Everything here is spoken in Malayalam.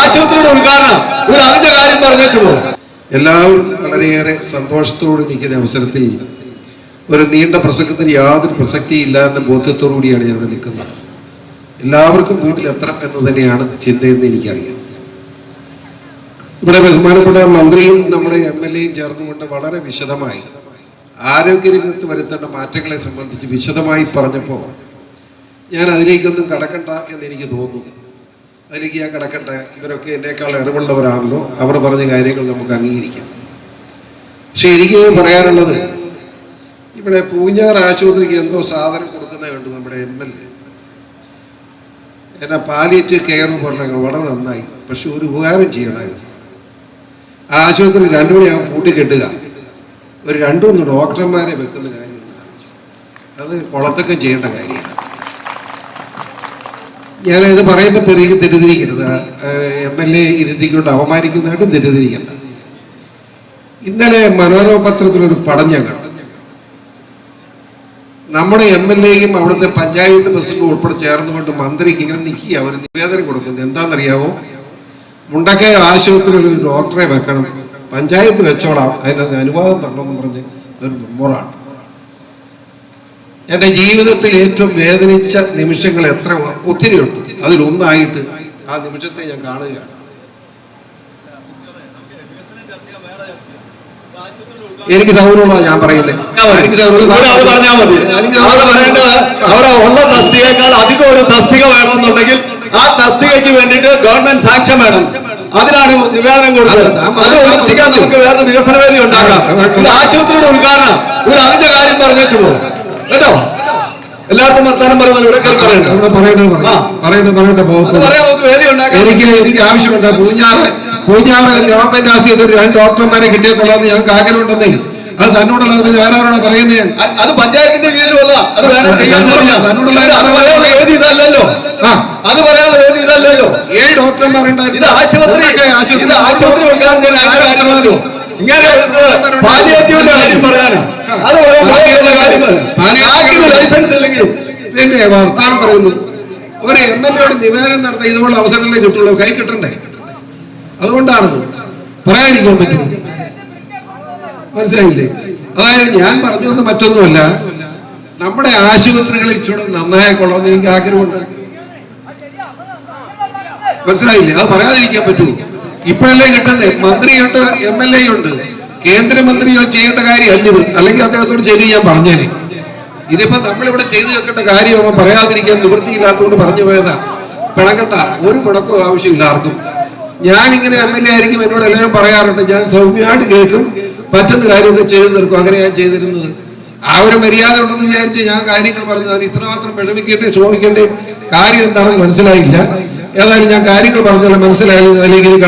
ആശുപത്രിയുടെ ഉദ്ഘാടനം. ഇവർ അതിന്റെ കാര്യം പറഞ്ഞു എല്ലാവരും വളരെയേറെ സന്തോഷത്തോടെ നിൽക്കുന്ന അവസരത്തിൽ ഒരു നീണ്ട പ്രസംഗത്തിന് യാതൊരു പ്രസക്തിയില്ല എന്ന ബോധ്യത്തോടു കൂടിയാണ് ഞാൻ ഇവിടെ നിൽക്കുന്നത്. എല്ലാവർക്കും വീട്ടിൽ എത്ര എന്ന് തന്നെയാണ് ചിന്തയെന്ന് എനിക്കറിയാം. ഇവിടെ ബഹുമാനപ്പെട്ട മന്ത്രിയും നമ്മുടെ എം എൽ എയും ചേർന്നുകൊണ്ട് വളരെ വിശദമായി ആരോഗ്യരംഗത്ത് വരുത്തേണ്ട മാറ്റങ്ങളെ സംബന്ധിച്ച് വിശദമായി പറഞ്ഞപ്പോൾ ഞാൻ അതിലേക്കൊന്നും കടക്കണ്ട എന്ന് എനിക്ക് തോന്നുന്നു. ഞാൻ കിടക്കട്ടെ. ഇവരൊക്കെ എന്നേക്കാൾ അറിവുള്ളവരാണല്ലോ. അവർ പറഞ്ഞ കാര്യങ്ങൾ നമുക്ക് അംഗീകരിക്കാം. പക്ഷെ എനിക്ക് പറയാനുള്ളത് ഇവിടെ പൂഞ്ഞാർ ആശുപത്രിക്ക് എന്തോ സാധനം കൊടുക്കുന്നത് കണ്ടു നമ്മുടെ എം എൽ എ. എന്നാ പാലിയേറ്റീവ് കെയർ പറഞ്ഞങ്ങൾ വളരെ നന്നായി. പക്ഷെ ഒരു ഉപകാരം ചെയ്യണമായിരുന്നു. ആ ആശുപത്രി രണ്ടു മണിയാകുമ്പോൾ കൂട്ടിക്കെട്ടുക ഒരു രണ്ടു മൂന്ന് ഡോക്ടർമാരെ വെക്കുന്ന കാര്യം അത് കുളത്തൊക്കെ ചെയ്യേണ്ട കാര്യമാണ്. ഞാനിത് പറയുമ്പോൾ തെറി തെറ്റിദ്ധരിക്കരുത്. എം എൽ എ ഇരുത്തിക്കൊണ്ട് അപമാനിക്കുന്നതായിട്ടും തെറ്റിദ്ധരിക്കണ്ട. ഇന്നലെ മനോരമ പത്രത്തിലൊരു പടം ഞാൻ കണ്ടു. നമ്മുടെ എം എൽ എയും അവിടുത്തെ പഞ്ചായത്ത് പ്രസിഡന്റും ഉൾപ്പെടെ ചേർന്നുകൊണ്ട് മന്ത്രിക്ക് ഇങ്ങനെ നിൽക്കുക അവർ നിവേദനം കൊടുക്കുന്നത് എന്താണെന്നറിയാവോ? മുണ്ടക്കയ ആശുപത്രിയിൽ ഒരു ഡോക്ടറെ വെക്കണം. പഞ്ചായത്ത് വെച്ചോളാം. അതിനകത്ത് അനുവാദം തരണമെന്ന് പറഞ്ഞ് ഒരു മെമ്മോറാണ്. എന്റെ ജീവിതത്തിൽ ഏറ്റവും വേദനിച്ച നിമിഷങ്ങൾ എത്ര ഒത്തിരിയുണ്ട് അതിലൊന്നായിട്ട് ആ നിമിഷത്തെ ഞാൻ കാണുകയാണ്. എനിക്ക് സൗകര്യമുള്ള ഞാൻ പറയുന്നത് എനിക്ക് പറഞ്ഞാൽ മതി. പറയേണ്ടത് അവിടെ ഉള്ള തസ്തികയേക്കാൾ അധികം ഒരു തസ്തിക വേണമെന്നുണ്ടെങ്കിൽ ആ തസ്തികയ്ക്ക് വേണ്ടിയിട്ട് ഗവൺമെന്റ് സാക്ഷ്യം വേണം. അതിനാണ് നിവേദനം കൊടുത്തത്. അത് നമുക്ക് വേറെ വികസന വേദി ഉണ്ടാക്കാം ഇത് ആശുപത്രിയുടെ ഉദ്ഘാടനം. ഇവർ അതിന്റെ കാര്യം പറഞ്ഞു പോകും കേട്ടോ? എല്ലാവർക്കും വർത്താനം പറയുന്നത് ഇവിടെ കേൾക്കാൻ പറയണ്ട. നമുക്ക് വേദി ഉണ്ടാക്കാം എനിക്ക് എനിക്ക് ആവശ്യമുണ്ട്. പൂഞ്ഞാറ് പൂഞ്ഞാറ് ഗവൺമെന്റ് ആശുപത്രി രണ്ട് ഡോക്ടർമാരെ കിട്ടിയപ്പോഴാണ് ഞങ്ങൾക്ക് ആഗ്രഹമുണ്ടെന്നേ. അത് തന്നോടുള്ളത് പിന്നെ വേറെ ആരോടാ പറയുന്നത് അത് പഞ്ചായത്തിന്റെ കീഴിലുള്ള അത് വേണം ചെയ്യാൻ തന്നോടുള്ള- തന്നോടുള്ള പറയാനുള്ള ഏത് ഇതല്ലല്ലോ. ആ. അത് പറയാനുള്ള വേദി ഇതല്ലല്ലോ. ഏഴ് ഡോക്ടർമാർ ഇത് ആശുപത്രി ഇത് ആശുപത്രി ഉദ്ഘാടനം ചെയ്യാൻ അതിന്റെ കാര്യം മതി. ഇങ്ങനെ പാലിയേറ്റീവിന്റെ കാര്യം പറയാനാ അത് ലൈസൻസ് ഇല്ലെങ്കിൽ പിന്നെ വർത്താനം പറയുന്നു ഒരു എം എൽ എയോട് നിവേദനം നടത്താൻ ഇതുപോലുള്ള അവസരങ്ങളെ കിട്ടുള്ളൂ കൈ കിട്ടണ്ടേ? അതുകൊണ്ടാണ് പറയാതിരിക്കാൻ പറ്റും മനസ്സിലായില്ലേ? അതായത് ഞാൻ പറഞ്ഞു വന്ന മറ്റൊന്നുമല്ല. നമ്മുടെ ആശുപത്രികളിൽ ഇച്ചിരി നന്നായി കൊള്ളാമെന്ന് എനിക്ക് ആഗ്രഹമുണ്ട്. മനസ്സിലായില്ലേ? അത് പറയാതിരിക്കാൻ പറ്റൂ ഇപ്പോഴല്ലേ കിട്ടുന്നത്? മന്ത്രിയുണ്ട് എം എൽ എ ഉണ്ട് കേന്ദ്രമന്ത്രിയോ ചെയ്യേണ്ട കാര്യമല്ല ഇത് അല്ലെങ്കിൽ അദ്ദേഹത്തോട് ശരി ഞാൻ പറഞ്ഞേനെ. ഇതിപ്പോ നമ്മളിവിടെ ചെയ്തു വെക്കേണ്ട കാര്യം പറയാതിരിക്കാൻ നിവൃത്തിയില്ലാത്തതുകൊണ്ട് പറഞ്ഞു പോയതാ. പിണക്കണ്ട. ഒരു പിണക്കവും ആവശ്യമില്ല ആർക്കും. ഞാൻ ഇങ്ങനെ എം എൽ എ ആയിരിക്കും എന്നോട് എല്ലാവരും പറയാറുണ്ട്. ഞാൻ സൗമ്യമായിട്ട് കേൾക്കും. പറ്റുന്ന കാര്യമൊക്കെ ചെയ്തു തീർക്കും. അങ്ങനെ ഞാൻ ചെയ്തിരുന്നത്. ആ ഒരു മര്യാദ ഉണ്ടെന്ന് വിചാരിച്ച് ഞാൻ കാര്യങ്ങൾ പറഞ്ഞു. അതിന് ഇത്രമാത്രം വിഷമിക്കേണ്ടേ ക്ഷോഭിക്കേണ്ടേ? കാര്യം എന്താണെന്ന് മനസ്സിലായില്ല. ഏതായാലും ഞാൻ കാര്യങ്ങൾ പറഞ്ഞാൽ മനസ്സിലായത് അതിലേക്ക് ഇനി